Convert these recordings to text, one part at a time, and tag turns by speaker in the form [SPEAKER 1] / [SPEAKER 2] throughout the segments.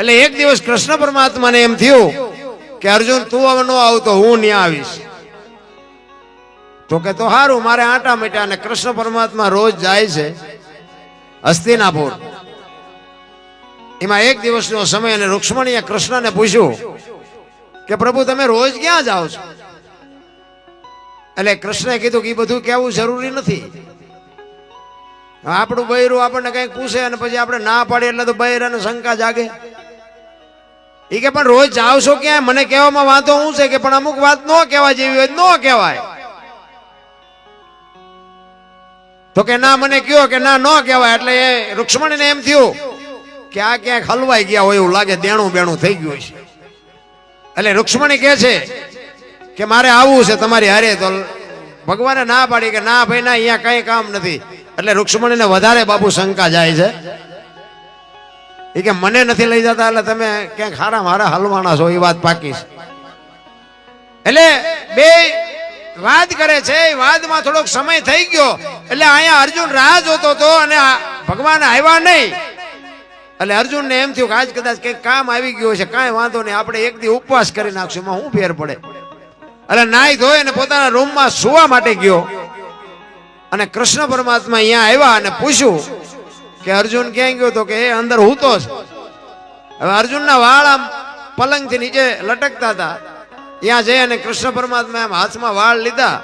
[SPEAKER 1] એટલે એક દિવસ કૃષ્ણ પરમાત્માને એમ થયું કે અર્જુન, તું ન આવતો હું ત્યાં આવીશ. તો કે તો સારું મારે આટા મીટા અને કૃષ્ણ પરમાત્મા રોજ જાય છે હસ્તિનાપુર. એમાં એક દિવસનો સમય અને રૂક્ષ્મણીએ કૃષ્ણને પૂછ્યું કે પ્રભુ, તમે રોજ ક્યાં જાઓ છો? એટલે કૃષ્ણએ કીધું કે એ બધું કહેવું જરૂરી નથી. આપણું બૈરું આપણને કંઈક પૂછે અને પછી આપણે ના પાડીએ એટલે તો બૈર અને શંકા જાગે. એ કે પણ રોજ જાવ છો ક્યાં મને કહેવામાં વાંધો શું છે કે પણ અમુક વાત ન કહેવા જેવી હોય ન કહેવાય. તો કે ના, મને કયો કે ના, ન કહેવાય. એટલે એ રૂક્ષ્મણીને એમ થયું કે આ ક્યાંક હલવાઈ ગયા હોય એવું લાગે દેણું બેણું થઈ ગયું છે એટલે રૂક્ષ્મણી કહે છે કે મારે આવવું છે તમારી હારે. તો ભગવાને ના પાડી કે ના ભાઈ, ના, અહીંયા કઈ કામ નથી. એટલે રૂક્ષ્મણીને વધારે બાપુ શંકા જાય છે. એ કે મને નથી લઈ જતા એટલે તમે ક્યાંક હારા મારા હલવાના છો એ વાત પાકી છે. એટલે બે વાત કરે છે એ વાતમાં થોડોક સમય થઈ ગયો. એટલે અહીંયા અર્જુન રાહ જોતો હતો અને ભગવાન આવ્યા નહીં. એટલે અર્જુનને એમ થયું કે આજ કદાચ કંઈક કામ આવી ગયું છે કાંઈ વાંધો નહીં, આપણે એક દી ઉપવાસ કરી નાખશું, એમાં શું ફેર પડે? એટલે નાઈ ધોઈ અને પોતાના રૂમમાં સુવા માટે ગયો. અને કૃષ્ણ પરમાત્મા અહીંયા આવ્યા અને પૂછ્યું કે અર્જુન ક્યાં ગયો તો કે એ અંદર હૂતો છે. હવે અર્જુનના વાળ આમ પલંગથી નીચે લટકતા હતા. ત્યાં જઈ અને કૃષ્ણ પરમાત્મા એમ હાથમાં વાળ લીધા.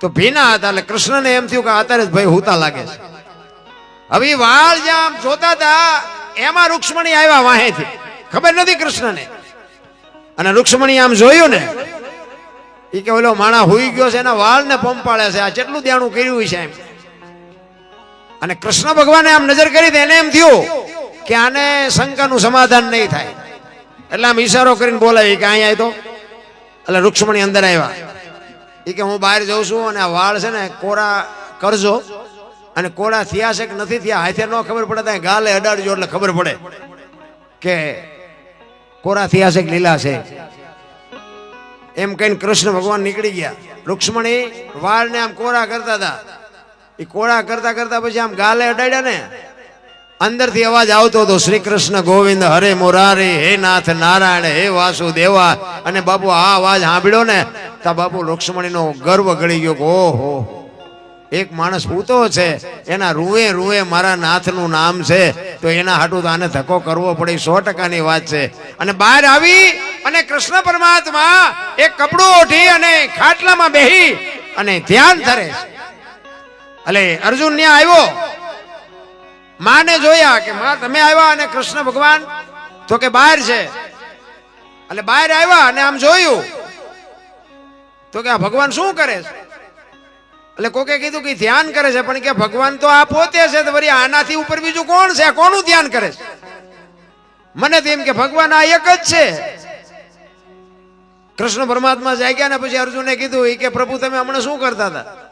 [SPEAKER 1] તો ભીના હતા એટલે કૃષ્ણને એમ થયું કે અત્યારે જ ભાઈ હૂતા લાગે છે. હવે વાળ જ્યાં આમ જોતા હતા, એમાં રૂક્ષ્મણી આવ્યા વાહેથી. ખબર નથી કૃષ્ણને. અને રૂક્ષ્મણી આમ જોયું ને એ કે ઓલો માણા હુઈ ગયો છે, એના વાળને પંપાળે છે. આ કેટલું દેણું કર્યું છે એમ. અને કૃષ્ણ ભગવાને આમ નજર કરી એને એમ થયું કે આને શંકાનું સમાધાન નહીં થાય. એટલે આમ ઈશારો કરીને બોલાવી કે અહીંયા તો. એટલે રૂક્ષ્મણી અંદર આવ્યા. એ કે હું બહાર જઉં છું અને આ વાળ છે ને કોરા કરજો. અને કોરા થયા છે કે નથી થયા, હાથે ન ખબર પડે ત્યાં ગાલે અડાડજો એટલે ખબર પડે કે કોરા થયા છે કે લીલા છે. એમ કહીને કૃષ્ણ ભગવાન નીકળી ગયા. રૂક્ષ્મણી વાળને આમ કોરા કરતા હતા. એ કોળા કરતા કરતા પછી આમ ગાલે અડાડ્યા ને, અંદરથી અવાજ આવતો હતો શ્રી કૃષ્ણ ગોવિંદ હરે મોરારે, હે નાથ નારાયણ, હે વાસુદેવા. અને બાપુ આ અવાજ સાંભળ્યો ને, તા બાપુ રૂક્ષ્મણીનો ગર્વ ગળી ગયો ઓહો, એક માણસ પૂતો છે, એના રૂએ રૂએ મારા નાથનું નામ છે, તો એના હાટું તો આને ધક્કો કરવો પડે સો ટકાની વાત છે. અને બહાર આવી અને કૃષ્ણ પરમાત્મા એક કપડું ઓઢી અને ખાટલામાં બેહી અને ધ્યાન ધરે છે. એટલે અર્જુન ત્યાં આવ્યો? માને જોયા કે માં, તમે આવ્યા અને કૃષ્ણ ભગવાન તો કે બહાર છે. એટલે બહાર આવ્યા અને આમ જોયું. તો કે આ ભગવાન શું કરે છે? એટલે કોકે કીધું કે ધ્યાન કરે છે, પણ કે ભગવાન તો આ પોતે છે તો વળી આનાથી ઉપર બીજું કોણ છે? કોનું ધ્યાન કરે છે? મને તો એમ કે ભગવાન આ એક જ છે. કૃષ્ણ પરમાત્મા જાગ્યા ને પછી અર્જુને કીધું એ કે પ્રભુ, તમે હમણાં શું કરતા હતા?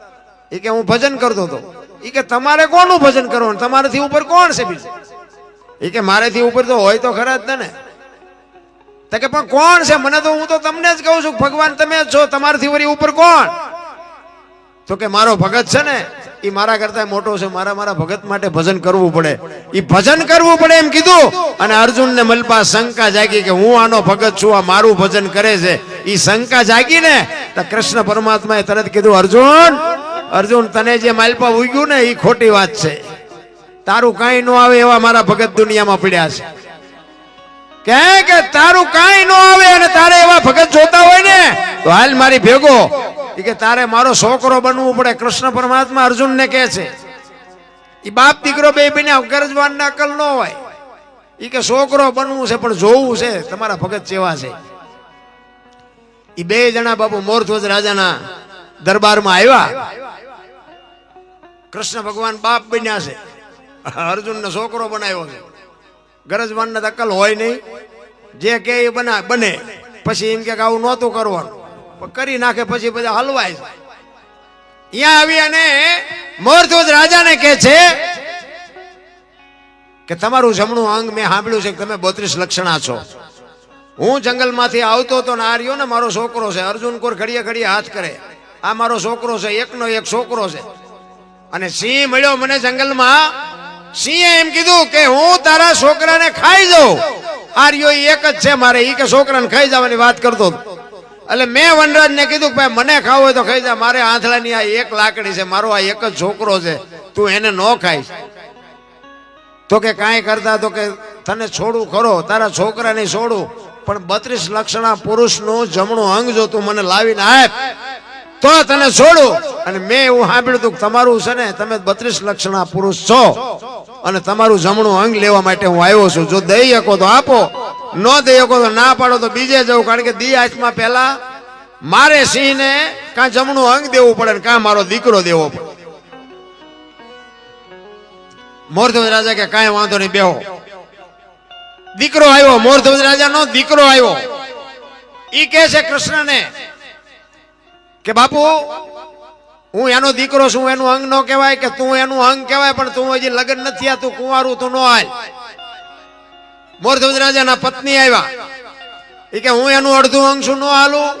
[SPEAKER 1] એ કે હું ભજન કરતો હતો. એ કે તમારે કોનું ભજન કરવાનું? તમારાથી ઉપર કોણ છે બીજું? એ કે મારેથી ઉપર તો હોય તો ખરા જ ને તો કે પણ કોણ છે? મને તો હું તો તમને જ કહું છું, ભગવાન તમે જ છો, તમારાથી વળી ઉપર કોણ? તો કે મારો ભગત છે ને એ મારા કરતા મોટો છે, મારા મારા ભગત માટે ભજન કરવું પડે. એ ભજન કરવું પડે એમ કીધું, અને અર્જુન ને મલપા શંકા જાગી કે હું આનો ભગત છું, આ મારું ભજન કરે છે. એ શંકા જાગી ને, તો કૃષ્ણ પરમાત્માએ તરત કીધું, અર્જુન અર્જુન, તને જે માલપા ઉગ્યું ને, એ ખોટી વાત છે. તારું કાંઈ ન આવે એવા મારા ભગત દુનિયામાં પડ્યા છે. કે કે તારું કાંઈ ન આવે અને તારે એવા ભગત જોતા હોય ને, તો હાલ મારી ભેગો. કે તારે મારો છોકરો બનવું પડે. કૃષ્ણ પરમાત્મા અર્જુનને કહે છે. એ બાપ દીકરો બે બેને ગરજવાન અકલ ન હોય. એ કે છોકરો બનવું છે, પણ જોવું છે. તમારા ભગત જેવા છે. એ બે જણા બાપુ મોરધ્વજ રાજાના દરબારમાં આવ્યા. કૃષ્ણ ભગવાન બાપ બન્યા છે. અર્જુનનો છોકરો બનાવ્યો છે. ગરજવાનને તો અકલ હોય નહીં. જે કે એ બના, બને. પછી એમ કે આવું નહોતું કરવાનું. કરી નાખે પછી બધા હલવાય છે. અહીંયા આવી અને મોરધ્વજ રાજાને કહે છે કે તમારું જમણું અંગ મેં સાંભળ્યું છે કે તમે બોત્રીસ લક્ષણા છો. હું જંગલમાંથી આવતો તો ને આ રહ્યો ને મારો છોકરો છે. અર્જુન કોર ઘડીએ ઘડીએ હાથ કરે. આ મારો છોકરો છે. એકનો એક છોકરો છે. અને સિંહ મળ્યો મને જંગલમાં. સિંહે એમ કીધું કે હું તારા છોકરાને ખાઈ જાઉં. આર્યો એક જ છે મારે એ કે છોકરાને ખાઈ જવાની વાત કરતો એટલે મેં વનરાજને કીધું કે ભાઈ, મને ખાવું હોય તો ખાઈ જા, મારે આંથલાની આ એક લાકડી છે, મારો આ એક જ છોકરો છે, તું એને ન ખાઈશ. તો કે કાંઈ કરતા તો કે તને છોડું ખરો, તારા છોકરાને છોડું, પણ બત્રીસ લક્ષણા પુરુષનું જમણું અંગ જો તું મને લાવીને આપ તો તને છોડું. અને મેં એવું સાંભળ્યું હતું તમારું છે ને, તમે બત્રીસ લક્ષણા પુરુષ છો. અને તમારું જમણું અંગ લેવા માટે હું આવ્યો છું. જો દઈ શકો તો આપો. ન દઈ શકો તો ના પાડો તો બીજે જવું. કારણ કે દી હાથમાં પહેલા મારે સિંહને કાં જમણું અંગ દેવું પડે ને કાં મારો દીકરો દેવો પડે. મોરધવજ રાજા કે કાંઈ વાંધો નહીં, બેહો. દીકરો આવ્યો, મોરધ્વજ રાજાનો દીકરો આવ્યો. ઈ કે છે કૃષ્ણને કે બાપુ, હું એનો દીકરો છું, એનું અંગ ન કહેવાય કે તું એનું અંગ કહેવાય, પણ તું હજી લગ્ન નથી આ તું કુંવારું તું ન હાલ. મોરધ્વજ રાજાના પત્ની આવ્યા. એ કે, હું એનું અડધું અંગ છું, ન હાલું?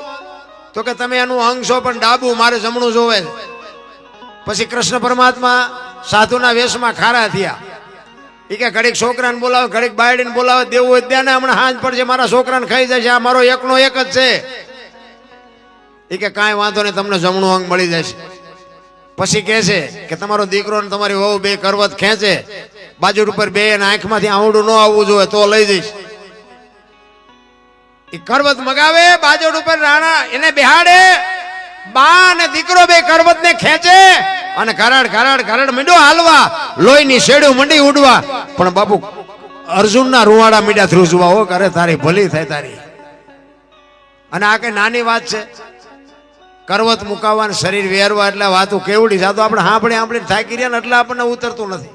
[SPEAKER 1] તો કે, તમે એનું અંગ છો, પણ ડાબુ મારે જમણું જોવે પછી કૃષ્ણ પરમાત્મા સાધુના વેશમાં ખારા થયા. ઈ કે, ઘડીક છોકરાને બોલાવે, ઘડીક બાયડીને બોલાવે, દેવું હોય ત્યાં હમણાં હાંજ પડશે, મારા છોકરાને ખાઈ જશે, આ મારો એકનો એક જ છે. ઈ કે કાંઈ વાંધો નહીં, તમને જમણું અંગ મળી જશે. પછી કહે છે કે તમારો દીકરો ને તમારી વહુ બે કરવત ખેંચે બાજુ ઉપર બે અને આંખમાંથી આવડું ન આવવું જોઈએ તો લઈ જઈશ. એ કરવત મગાવે બાજુ ઉપર રાણા એને બેહાડે, બા અને દીકરો બે કરવત ને ખેંચે અને ઘરાડ ઘરાડ ઘરાડ મીંડો હાલવા, લોહીની શેડું મંડી ઉડવા. પણ બાપુ, અર્જુનના રૂવાડા મીડા થ્રુ જોવા હો કરે તારી ભલી થાય તારી. અને આ કઈ નાની વાત છે? કરવત મુકાવવા શરીર વેરવા એટલે વાતું કેવડી છે. આ તો આપણે સાંભળી સાંભળી થાકી રહ્યા ને એટલે આપણને ઉતરતું નથી.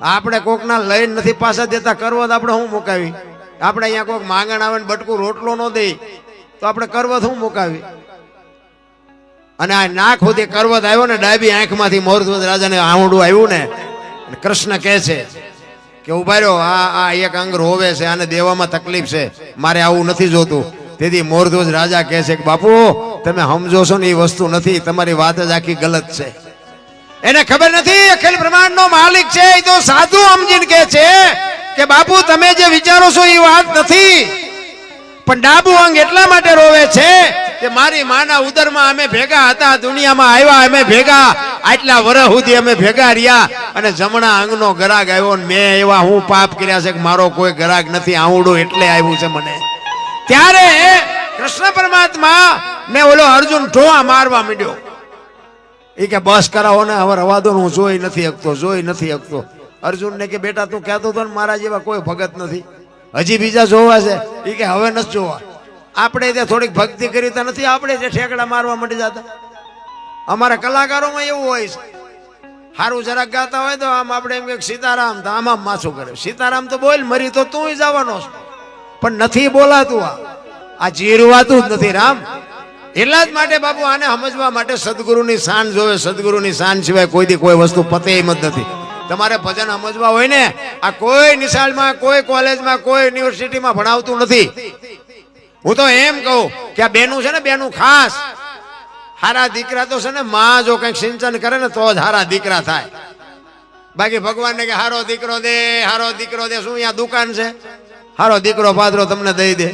[SPEAKER 1] આપણે કોકના લઈને નથી પાછા દેતા, કરવત આપણે શું મુકાવી? આપણે અહીંયા કોઈક માંગણ આવે ને બટકું રોટલો ન દે, તો આપણે કરવત શું મુકાવી? અને આ નાક સુધી કરવત આવ્યો ને ડાબી આંખમાંથી મોરધ્વજ રાજાને આવડું આવ્યું ને કૃષ્ણ કહે છે કે ઊભા રહ્યો, આ આ એક અંગ રોવે છે, આને દેવામાં તકલીફ છે. મારે આવું નથી જોતું. તેથી મોરધ્વજ રાજા કહે છે કે, બાપુ, તમે સમજો છો ને એ વસ્તુ નથી, તમારી વાત જ આખી ગલત છે. એને ખબર નથી, અખિલ બ્રહ્માંડ નો માલિક છે, એ તો સાધુ સમજીને કહે છે કે, બાપુ, તમે જે વિચારો છો એ વાત નથી, પણ ડાબુ અંગ એટલા માટે રોવે છે કે મારી માના ઉદરમાં અમે ભેગા હતા, દુનિયામાં આવ્યા, અમે ભેગા, આટલા વર્ષ સુધી અમે ભેગા રહ્યા અને જમણા અંગનો ગરાગ આવ્યો મેં એવા હું પાપ કર્યા છે કે મારો કોઈ ગરાગ નથી આવડું એટલે આવ્યું છે મને. ત્યારે કૃષ્ણ પરમાત્મા ને ઓલો અર્જુન ઢોવા મારવા માંડ્યો. એ કે, બસ કરાવો ને, હવે રવા દો હું જોઈ નથી શકતો, જોઈ નથી શકતો. અર્જુન ને કે, બેટા, તું કહેતો હતો ને મારા જેવા કોઈ ભગત નથી. હજી બીજા જોવા છે. એ કે, હવે નથી જોવા. આપણે ત્યાં થોડીક ભક્તિ કરી નથી, આપણે જે ઠેકડા મારવા માંડી જતા. અમારા કલાકારોમાં એવું હોય છે. સારું જરાક ગાતા હોય તો આમ આપણે એમ કે, સીતારામ તો આમ આમ માછું કરે. સીતારામ તો બોલ, મરી તો તું જવાનો છે. પણ નથી બોલાતું આ. આ જીરવાતું જ નથી, રામ. એટલા જ માટે બાપુ, આને સમજવા માટે સદગુરુની શાન જોવે, સદગુરુની શાન સિવાય કોઈ દી કોઈ વસ્તુ પતે એમ જ નથી. તમારે ભજન સમજવા હોય ને, આ કોઈ નિશાળમાં, કોઈ કોલેજમાં, કોઈ યુનિવર્સિટીમાં ભણાવતું નથી. હું તો એમ કહું કે આ બેનું છે ને, બેનું ખાસ. હારા દીકરા તો છે ને, માં જો કંઈક સિંચન કરે ને, તો જ હારા દીકરા થાય. બાકી ભગવાનને કે હારો દીકરો દે, હારો દીકરો દે, શું અહીંયા દુકાન છે? હારો દીકરો પાદરો તમને દઈ દે.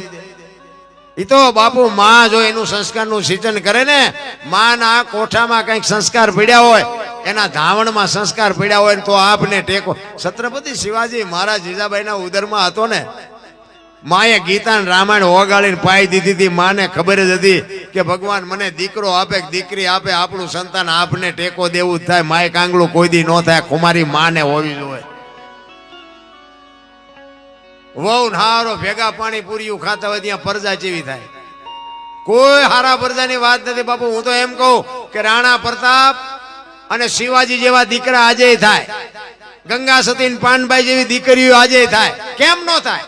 [SPEAKER 1] ઈ તો બાપુ માં જો એનું સંસ્કારનું સિંચન કરે ને, માના કોઠામાં કંઈક સંસ્કાર પીડ્યા હોય, એના ધાવણમાં સંસ્કાર પડ્યા હોય તો આપને ટેકો. છત્રપતિ શિવાજી મહારાજ જીજાબાઈના ઉદરમાં હતો ને, માએ ગીતા રામાયણ ઓગાળીને પાઈ દીધી હતી. માને ખબર જ હતી કે ભગવાન મને દીકરો આપે દીકરી આપે, આપણું સંતાન આપને ટેકો દેવું થાય. માએ કાંગલું કોઈ દી ન થાય. કુમારી માને હોવી જોઈએ. વહુ હારો ભેગા પાણી પૂરીયું ખાતા હોય ત્યાં પરજા જેવી થાય. કોઈ હારા પરજાની વાત નથી, બાપુ, હું તો એમ કહું કે રાણા પ્રતાપ અને શિવાજી જેવા દીકરા આજે થાય. ગંગા સતી પાનભાઈ જેવી દીકરીઓ આજે થાય. કેમ નો થાય?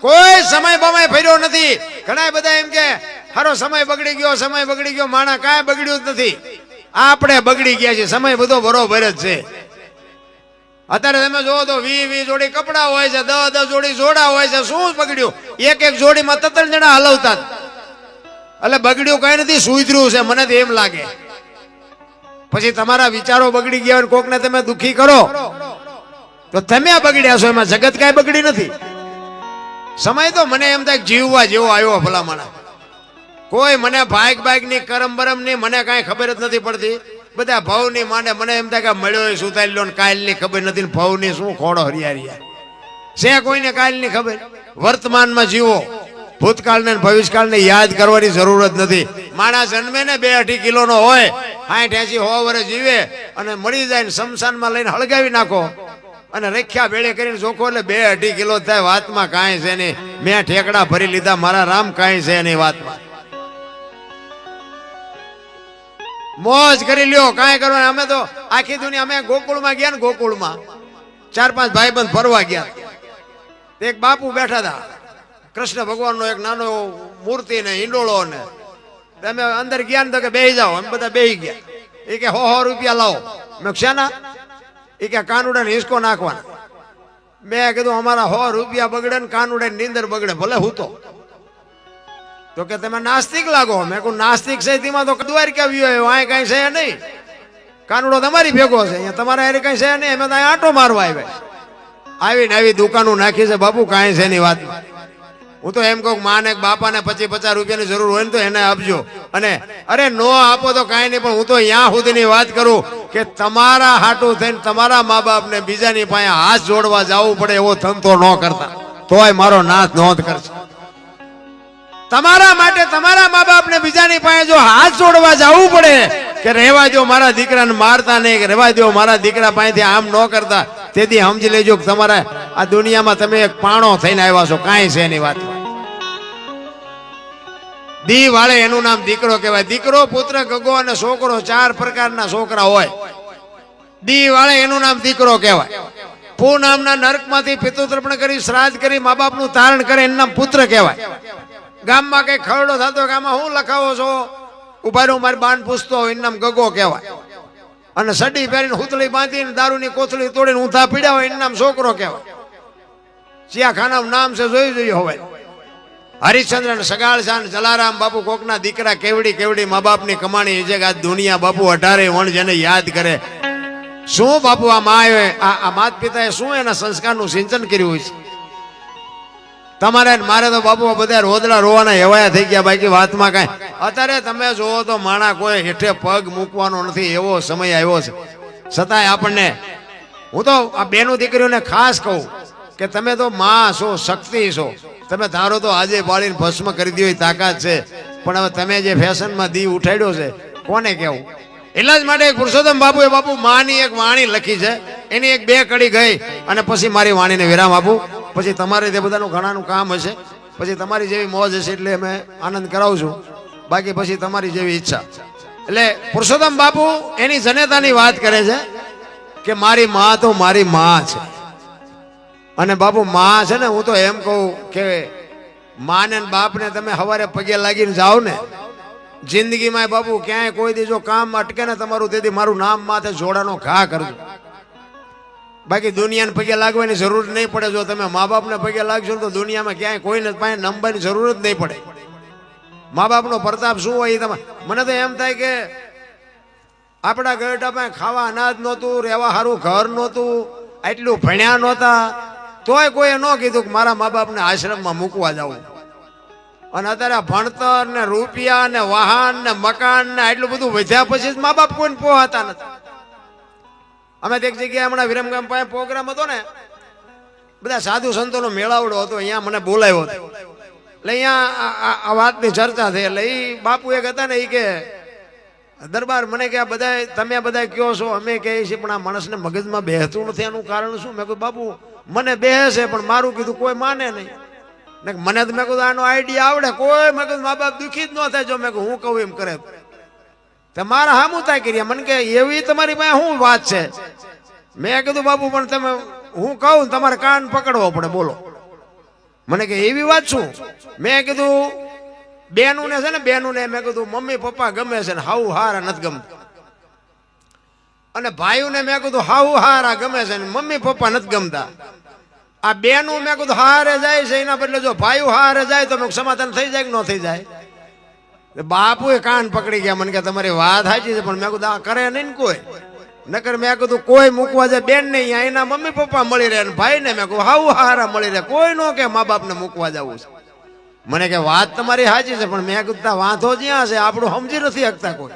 [SPEAKER 1] કોઈ સમય બમય ફર્યો નથી. ઘણા બધા એમ કે, હારો સમય બગડી ગયો, સમય બગડી ગયો, માણા કાંઈ બગડ્યું જ નથી. આપણે બગડી ગયા છે સમય બધો બરોબર જ છે. અત્યારે તમે જોવો તો વી વી જોડી કપડા હોય છે દસ દસ જોડી જોડા હોય છે, શું બગડ્યું? એક એક જોડીમાં ત્રણ જણા હલવતા. એટલે બગડ્યું કઈ નથી, સુધર્યું છે, મને તો એમ લાગે. પછી તમારા વિચારો બગડી ગયા હોય ને તમે દુખી કરો. તો તમે બગડ્યા છો, એમાં જગત કાંઈ બગડી નથી. સમય તો મને એમ થાય જીવવા જેવો આવ્યો ભલામણા. કોઈ મને બાઇક બાઇકની કરમ બરમની મને કાંઈ ખબર જ નથી પડતી. બધા ભાવની માંડે મને એમ થાય કે મળ્યો સુતાઈ લો ની ખબર નથી ને ભાવની શું ખોડો હરિયારિયા છે કોઈને કાલની ખબર. વર્તમાનમાં જીવો, ભૂતકાળને ને ભવિષ્યકાળને યાદ કરવાની જરૂર જ નથી. માણસ જન્મે ને બે અઢી કિલોનો હોય સાઠ એસી હો વર્ષ જીવે અને મળી જાય ને શમશાનમાં લઈને હળગાવી નાખો. અને રેખ્યા ભેળે કરીને જોખો એટલે બે અઢી કિલો થાય, વાતમાં કાંઈ છે નહીં. મેં ઠેકડા ભરી લીધા, મારા રામ કાંઈ છે નહીં વાતમાં. મોજ કરી લ્યો, કાંઈ કરવા અમે તો આખી દુનિયા, અમે ગોકુળમાં ગયા ને ગોકુળમાં. ચાર પાંચ ભાઈ બંધ ફરવા ગયા. એક બાપુ બેઠા હતા. કૃષ્ણ ભગવાનનો એક નાનો મૂર્તિ ને હિંડોળો ને. તમે અંદર ગયા ને તો કે બેહી જાઓ. અમે બધા બેહી ગયા. એ કે, હો હો, રૂપિયા લાવો. મેં શાના? એ કે, કાનુડા ને હિસકો નાખવાના. મેં કીધું, અમારા હો, રૂપિયા બગડે ને કાનુડે નીંદર બગડે. ભલે હું તો. તો કે તમે નાસ્તિક લાગો. મેં કહું, નાસ્તિક છે તેમાં તો દ્વારિકા વ્યૂ આવ્યો? અહીં કાંઈ છે નહીં. કાનુડો તમારી ભેગો છે. અહીંયા તમારા હારે કાંઈ છે નહીં? અમે તો આટો મારવા આવ્યા આવીને આવી દુકાનો નાખી છે. બાપુ, કાંઈ છે એની વાત હું તો એમ કહું માને બાપાને પચીસ પચાસ રૂપિયાની જરૂર હોય ને તો એને આપજો. અને અરે નો આપો તો કાંઈ નહીં, પણ હું તો અહીંયા સુધીની વાત કરું કે તમારા હાટું થઈને તમારા મા બાપને બીજાની પાસે હાથ જોડવા જવું પડે એવો ધંધો ન કરતા. તોય મારો નાથ નોંધ કરશે તમારા માટે તમારા મા બાપને બીજાની પાસે જો હાથ જોડવા જવું પડે કે રહેવા દો મારા દીકરાને મારતા નહીં, કે રહેવા દો મારા દીકરા પાસેથી આમ ન કરતા, તેથી સમજી લેજો કે તમારા આ દુનિયામાં તમે એક પાણો થઈને આવ્યા છો, કાંઈ છે એની વાત દી વાળે એનું નામ દીકરો કહેવાય. દીકરો, પુત્ર, ગગો અને છોકરો ચાર પ્રકારના છોકરા હોય. દી વાળે એનું નામ દીકરો કહેવાય. પુ નામના નર્કમાંથી પિતૃતર્પણ કરી શ્રાદ્ધ કરી મા બાપનું તારણ કરે એનું નામ પુત્ર કહેવાય. ગામમાં કઈ ખરડો થતો આમાં હું લખાવો છો? ઊભા રહું મારે બાન પૂછતો હોય નામ ગગો કહેવાય. અને સડી પહેરીને હુતળી બાંધીને દારૂની કોથળી તોડીને ઊંધા પીડ્યા હોય નામ છોકરો કહેવાય. ચિયા ખાનાનું નામ છે, જોઈ જોયું હવે હરિશ્ચંદ્ર સગાળ શાન જલારામ બાપુ કોકના દીકરા કેવડી કેવડી મા બાપની કમાણી છે કે આ દુનિયા બાપુ અઢારે વણ જેને યાદ કરે. શું બાપુ, આ માએ, આ માત પિતાએ શું એના સંસ્કારનું સિંચન કર્યું છે? તમારે મારે તો બાપુ બધા રોદડા રોવાના હેવાયા થઈ ગયા, બાકી વાતમાં કાંઈ. અત્યારે તમે જોવો તો માણા કોઈ હેઠે પગ મૂકવાનો નથી, એવો સમય આવ્યો છે. છતાંય આપણને, હું તો આ બેનું દીકરીઓને ખાસ કહું કે તમે તો માં છો, શક્તિ છો. તમે ધારો તો આજે બાળીને ભસ્મ કરી દીધી તાકાત છે. પણ હવે તમે જે ફેશનમાં દી ઉઠાડ્યો છે, કોને કેવું એટલા જ માટે પુરુષોત્તમ બાપુએ બાપુ માની એક વાણી લખી છે. એની એક બે કડી ગઈ અને પછી મારી વાણીને વિરામ આપું. પછી તમારે તે બધાનું ઘણાનું કામ હશે. પછી તમારી જેવી મોજ હશે એટલે અમે આનંદ કરાવશું. બાકી પછી તમારી જેવી ઈચ્છા. એટલે પુરુષોત્તમ બાપુ એની જનેતાની વાત કરે છે કે મારી માં તો મારી માં છે. અને બાપુ માં છે ને, હું તો એમ કહું કે માને ને બાપને તમે સવારે પગે લાગીને જાઓ ને, જિંદગીમાં બાપુ ક્યાંય કોઈ દી જો કામ અટકે ને તમારું, તેથી મારું નામ માથે જોડાનો ઘા કરજો. બાકી દુનિયાને પગે લાગવાની જરૂર નહીં પડે. જો તમે મા બાપને પગે લાગશો તો દુનિયામાં ક્યાંય કોઈને પાસે નંબરની જરૂર જ નહીં પડે. મા બાપનો પ્રતાપ શું હોય તમે મને તો એમ થાય કે આપણા ગરડા પાસે ખાવા અનાજ નહોતું, રહેવા સારું ઘર નહોતું, આટલું ભણ્યા નહોતા. તોય કોઈએ ન કીધું કે મારા મા બાપને આશ્રમમાં મૂકવા જવું અને અત્યારે ભણતર ને રૂપિયા ને વાહન ને મકાન ને આટલું બધું વધ્યા પછી જ મા બાપ કોઈને પોહાતા નથી. અમે એક જગ્યાએ હમણાં વિરમગામ પાસે પ્રોગ્રામ હતો ને, બધા સાધુ સંતોનો મેળાવડો હતો, અહીંયા મને બોલાવ્યો હતો. એટલે અહીંયા આ- વાતની ચર્ચા થઈ, એટલે એ બાપુ એક હતા ને એ કે, દરબાર, મને કે આ બધા તમે બધા કયો છો? અમે કહીએ છીએ, પણ આ માણસને મગજમાં બેહતું નથી, એનું કારણ શું? મેં કહ્યું બાપુ, મને બેસે પણ મારું કીધું કોઈ માને નહીં. ને મને તો, મેં કીધું, આનો આઈડિયા આવડે, કોઈ મગજ મા બાપ દુઃખી જ ન થાય. જો મેં હું કહું એમ કરે તે હા હામું થાય કર્યા? મને કે, એવી તમારી પાસે શું વાત છે? મેં કીધું, બાપુ, પણ તમે, હું કહું તમારે કાન પકડવો પડે, બોલો. મને કે, એવી વાત શું? મેં કીધું બેનું ને છે ને બેનું ને મેં કીધું, મમ્મી, પપ્પા ગમે છે ને હાઉ હારા નથી ગમતા. અને ભાઈઓને મેં કીધું હાઉ હારા ગમે છે ને, મમ્મી, પપ્પા નથી ગમતા. આ બેનું મેં કીધું, હારે જાય છે, એના બદલે જો ભાઈઓ હારે જાય તો સમાધાન થઈ જાય કે ન થઈ જાય? બાપુએ કાન પકડી ગયા, મને કે તમારી વાત સાચી છે, પણ મેં કીધું, આ કરે નહીં કોઈ. નકર મેં કીધું, કોઈ મૂકવા જાય, બેન નહીં અહીંયા એના મમ્મી પપ્પા મળી રહે અને ભાઈ ને મેં કહું હાવ હારા મળી રહે, કોઈ નો કે મા બાપને મૂકવા જવું છે. મને કે, વાત તમારી સાચી છે, પણ મેં કીધું વાંધો જ્યાં છે, આપણું સમજી નથી શકતા કોઈ.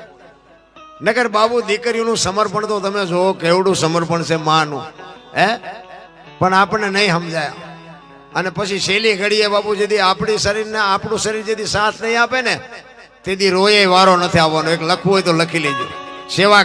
[SPEAKER 1] નકર બાબુ દીકરીઓનું સમર્પણ તો તમે જો કેવડું સમર્પણ છે માનું. હે? પણ આપણને નહીં સમજાય. અને પછી છેલ્લી ઘડીએ બાપુ જેથી આપણી શરીરને, આપણું શરીર જેથી સાથ નહીં આપે ને તેથી રોયે વારો નથી આવવાનો. એક લખવું હોય તો લખી લેજો. સેવા